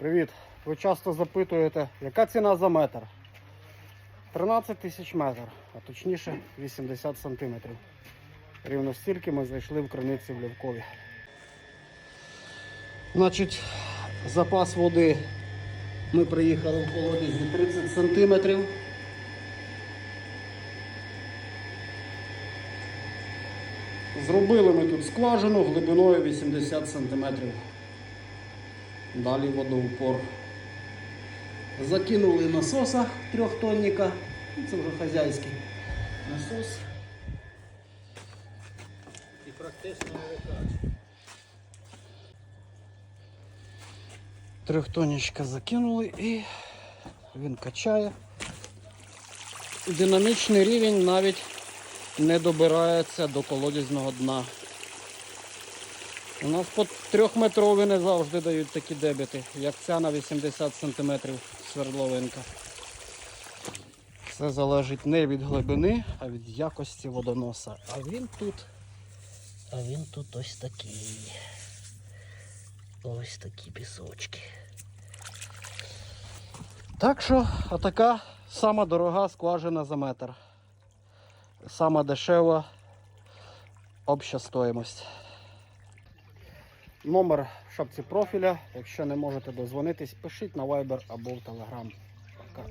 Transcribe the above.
Привіт! Ви часто запитуєте, яка ціна за метр? 13 тисяч метр, а точніше 80 сантиметрів. Рівно стільки ми знайшли в криниці в Лівкові. Значить, запас води ми приїхали в колодязі 30 сантиметрів. Зробили ми тут скважину глибиною 80 сантиметрів. Далі водоупор. Закинули насоса трьохтонника. Ну, Це вже хазяйський насос. І практично не викачує. Трьохтонничка закинули і він качає. Динамічний рівень навіть не добирається до колодязного дна. У нас по трьохметрові не завжди дають такі дебіти, як ця на 80 см свердловинка. Це залежить не від глибини, а від якості водоноса. А він тут, а він тут ось такий. Ось такі пісочки. Так що, отака сама дорога скважина за метр. Сама дешева обща стоїмость. Номер в шапці профіля. Якщо не можете дозвонитись, пишіть на Viber або в Telegram. Пока.